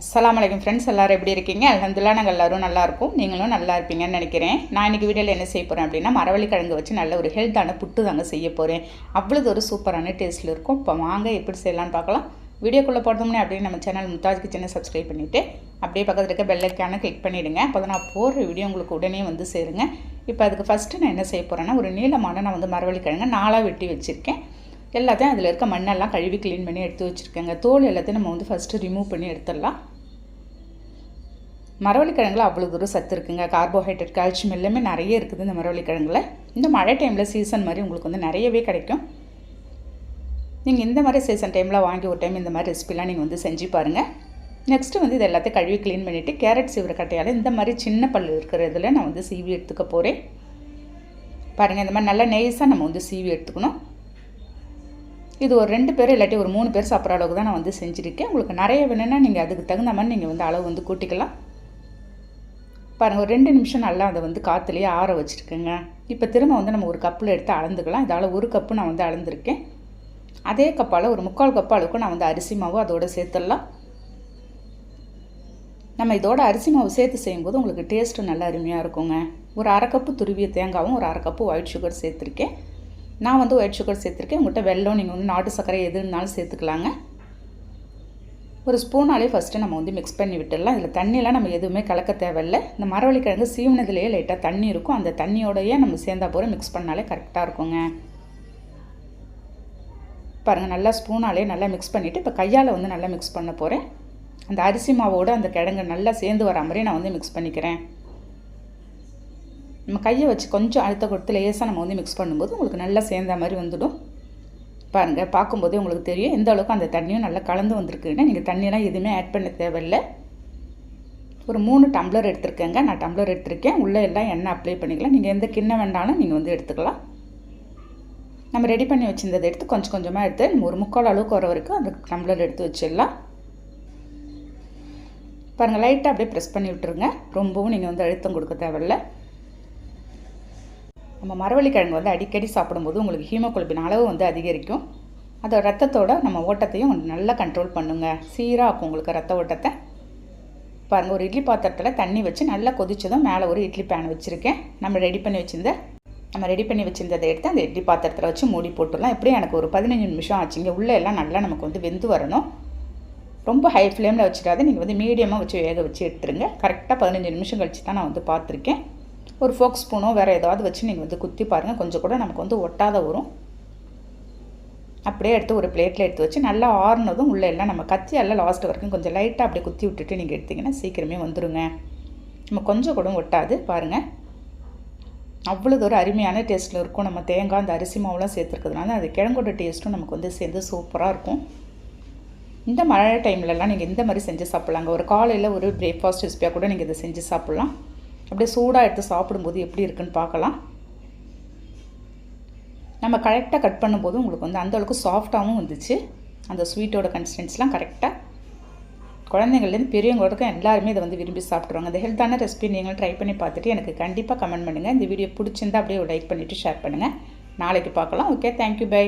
அஸ்லாம் வலைக்கம் ஃப்ரெண்ட்ஸ் எல்லோரும் எப்படி இருக்கீங்க? அல்ஹம்துலில்லாஹ் நாங்கள் எல்லோரும் நல்லாயிருக்கும் நீங்களும் நல்லா இருப்பீங்கன்னு நினைக்கிறேன். நான் இன்றைக்கி வீடியோவில் என்ன செய்ய போகிறேன் அப்படின்னா மரவள்ளி கிழங்கு வச்சு நல்ல ஒரு ஹெல்த்தான புட்டு தாங்க செய்ய போகிறேன் அவ்வளோது ஒரு சூப்பரான டேஸ்ட்டில் இருக்கும். இப்போ வாங்க எப்படி செய்யலாம்னு பார்க்கலாம். வீடியோக்குள்ளே போகிறதுமுன்னே அப்படியே நம்ம சேனல் முத்தாஜ் கிச்சனை சப்ஸ்கிரைப் பண்ணிவிட்டு அப்படியே பக்கத்தில் இருக்க பெல்லைக்கான கிளிக் பண்ணிவிடுங்க அப்போ தான் நான் போடுற வீடியோ உங்களுக்கு உடனே வந்து சேருங்க. இப்போ அதுக்கு ஃபஸ்ட்டு நான் என்ன செய்ய போகிறேன்னா ஒரு நீளமான நான் வந்து மரவள்ளி கிழங்கு நாளாக வெட்டி வச்சுருக்கேன். எல்லாத்தையும் அதில் இருக்க மண்ணெல்லாம் கழுவி க்ளீன் பண்ணி எடுத்து வச்சுருக்கேங்க. தோல் எல்லாத்தையும் நம்ம வந்து ஃபஸ்ட்டு ரிமூவ் பண்ணி எடுத்துடலாம். மரவள்ளிக்கிழங்குல அவ்வளோ தூரம் சத்து இருக்குங்க. கார்போஹைட்ரேட் கால்சியம் எல்லாமே நிறைய இருக்குது இந்த மரவள்ளிக்கிழங்குல. இந்த மழை டைமில் சீசன் மாதிரி உங்களுக்கு வந்து நிறையவே கிடைக்கும். நீங்கள் இந்த மாதிரி சீசன் டைமில் வாங்கி ஒரு டைம் இந்த மாதிரி ரெசிபிலாம் நீங்கள் வந்து செஞ்சு பாருங்கள் நெக்ஸ்ட்டு வந்து இது எல்லாத்தையும் கழுவி க்ளீன் பண்ணிவிட்டு கேரட் சீவரக்கட்டையால் இந்த மாதிரி சின்ன பல் இருக்கிற இதில் நான் வந்து சீவி எடுத்துக்க போகிறேன் பாருங்கள் இந்த மாதிரி நல்லா நெய்ஸாக நம்ம வந்து சீவி எடுத்துக்கணும். இது ஒரு ரெண்டு பேர் இல்லாட்டி ஒரு மூணு பேர் சாப்பிட்ற அளவுக்கு தான் நான் வந்து செஞ்சுருக்கேன். உங்களுக்கு நிறைய வேணும்னா நீங்கள் அதுக்கு தகுந்த மாதிரி நீங்கள் வந்து அளவு வந்து கூட்டிக்கலாம். பாருங்கள் ஒரு ரெண்டு நிமிஷம் நல்லா அதை வந்து காற்றுலேயே ஆற வச்சுருக்கேங்க. இப்போ திரும்ப வந்து நம்ம ஒரு கப்பில் எடுத்து அளந்துக்கலாம். இதால் ஒரு கப்பு நான் வந்து அளந்துருக்கேன். அதே கப்பால் ஒரு முக்கால் கப்பு அளவுக்கு நான் வந்து அரிசி மாவு அதோடு சேர்த்துடலாம். நம்ம இதோட அரிசி மாவு சேர்த்து செய்யும்போது உங்களுக்கு டேஸ்ட்டு நல்லா அருமையாக இருக்குங்க. ஒரு அரை கப்பு துருவிய தேங்காவும் ஒரு அரை கப்பு ஒயிட் சுகர் சேர்த்துருக்கேன். நான் வந்து ஒயிட் சுகர் சேர்த்துருக்கேன். உங்கள்கிட்ட வெள்ளம் நீங்கள் வந்து நாட்டு சர்க்கரை எது இருந்தாலும் சேர்த்துக்கலாங்க. ஒரு ஸ்பூனாலே ஃபஸ்ட்டு நம்ம வந்து மிக்ஸ் பண்ணி விட்டுடலாம். இதில் தண்ணியெலாம் நம்ம எதுவுமே கலக்க தேவையில்லை. இந்த மரவள்ளிக்கிழங்கு சீவனதுலேயே லைட்டாக தண்ணி இருக்கும். அந்த தண்ணியோடையே நம்ம சேர்ந்தா போகிற மிக்ஸ் பண்ணாலே கரெக்டாக இருக்குங்க. பாருங்கள் நல்லா ஸ்பூனாலே நல்லா மிக்ஸ் பண்ணிவிட்டு இப்போ கையால் வந்து நல்லா மிக்ஸ் பண்ண போகிறேன் அந்த அரிசி மாவோடு அந்த கிழங்கு நல்லா சேர்ந்து வர மாதிரி நான் வந்து மிக்ஸ் பண்ணிக்கிறேன். நம்ம கையை வச்சு கொஞ்சம் அழுத்த கொடுத்து லேசாக நம்ம வந்து மிக்ஸ் பண்ணும்போது உங்களுக்கு நல்லா சேர்ந்த மாதிரி வந்துடும். பாருங்கள் பார்க்கும்போதே உங்களுக்கு தெரியும் எந்த அளவுக்கு அந்த தண்ணியும் நல்லா கலந்து வந்திருக்குன்னா. நீங்கள் தண்ணியெலாம் எதுவுமே ஆட் பண்ண தேவையில்லை. ஒரு மூணு டம்ளர் எடுத்திருக்கேங்க. நான் டம்ளர் எடுத்திருக்கேன். உள்ளே எல்லாம் எண்ணெய் அப்ளை பண்ணிக்கலாம். நீங்கள் எந்த கிண்ணம் வேண்டாலும் நீங்கள் வந்து எடுத்துக்கலாம். நம்ம ரெடி பண்ணி வச்சுருந்ததை எடுத்து கொஞ்சம் கொஞ்சமாக எடுத்து நம்ம ஒரு முக்கால் அளவுக்கு வர வரைக்கும் அந்த டம்ளர் எடுத்து வச்சிடலாம். பாருங்கள் லைட்டாக அப்படியே ப்ரெஸ் பண்ணி விட்டுருங்க. ரொம்பவும் நீங்கள் வந்து அழுத்தம் கொடுக்க தேவையில்லை. நம்ம மரவள்ளி கிழங்கு வந்து அடிக்கடி சாப்பிடும்போது உங்களுக்கு ஹீமோகுளோபின் அளவு வந்து அதிகரிக்கும். அதை ரத்தத்தோட நம்ம ஓட்டத்தையும் நல்லா கண்ட்ரோல் பண்ணுங்க. சீராக ஆக்கும் உங்களுக்கு ரத்த ஓட்டத்தை. பாருங்கள் ஒரு இட்லி பாத்திரத்தில் தண்ணி வச்சு நல்லா கொதிச்சதும் மேலே ஒரு இட்லி பேன் வச்சுருக்கேன். நம்ம ரெடி பண்ணி வச்சுருந்த நம்ம ரெடி பண்ணி வச்சுருந்ததை எடுத்து அந்த இட்லி பாத்திரத்தில் வச்சு மூடி போட்டுடலாம். எப்படியும் எனக்கு ஒரு பதினஞ்சு நிமிஷம் ஆச்சுங்க உள்ளே எல்லாம் நல்லா நமக்கு வந்து வெந்து வரணும். ரொம்ப ஹை ஃப்ளேமில் வச்சிடாத நீங்கள் வந்து மீடியமாக வச்சு வேக வச்சு எடுத்துருங்க. கரெக்டாக பதினஞ்சு நிமிஷம் கழிச்சு தான் நான் வந்து பார்த்துருக்கேன் ஒரு ஃபோக் ஸ்பூனோ வேறு ஏதாவது வச்சு நீங்கள் வந்து குத்தி பாருங்கள் கொஞ்சம் கூட நமக்கு வந்து ஒட்டாத வரும். அப்படியே எடுத்து ஒரு பிளேட்டில் எடுத்து வச்சு நல்லா ஆறுனதும் உள்ளே எல்லாம் நம்ம கத்தி எல்லாம் லாஸ்ட் வரைக்கும் கொஞ்சம் லைட்டாக அப்படியே குத்தி விட்டுட்டு நீங்கள் எடுத்திங்கன்னா சீக்கிரமே வந்துடுங்க நம்ம கொஞ்சம் கூட ஒட்டாது பாருங்கள் அவ்வளோ ஒரு அருமையான டேஸ்ட்டில் இருக்கும். நம்ம தேங்காய் அந்த அரிசி மாவுலாம் சேர்த்துருக்கிறதுனால அது கிழங்கோட டேஸ்ட்டும் நமக்கு வந்து சேர்ந்து சூப்பராக இருக்கும். இந்த மழை டைம்லலாம் நீங்கள் இந்த மாதிரி செஞ்சு சாப்பிட்லாங்க. ஒரு காலையில் ஒரு பிரேக்ஃபாஸ்ட் ரெசிபியாக கூட நீங்கள் இதை செஞ்சு சாப்பிட்லாம். அப்படியே சூடாக எடுத்து சாப்பிடும்போது எப்படி இருக்குன்னு பார்க்கலாம். நம்ம கரெக்டாக கட் பண்ணும்போது உங்களுக்கு வந்து அந்தளவுக்கு சாஃப்டாகவும் வந்துச்சு. அந்த ஸ்வீட்டோட கன்சிஸ்டன்ஸ்லாம் கரெக்டாக குழந்தைங்கள்லேருந்து பெரியவங்களுக்கும் எல்லாருமே இதை வந்து விரும்பி சாப்பிட்ருவாங்க அந்த ஹெல்த்தான ரெசிபி நீங்களும் ட்ரை பண்ணி பார்த்துட்டு எனக்கு கண்டிப்பாக கமெண்ட் பண்ணுங்கள் இந்த வீடியோ பிடிச்சிருந்தா அப்படியே லைக் பண்ணிவிட்டு ஷேர் பண்ணுங்கள் நாளைக்கு பார்க்கலாம். Okay thank you bye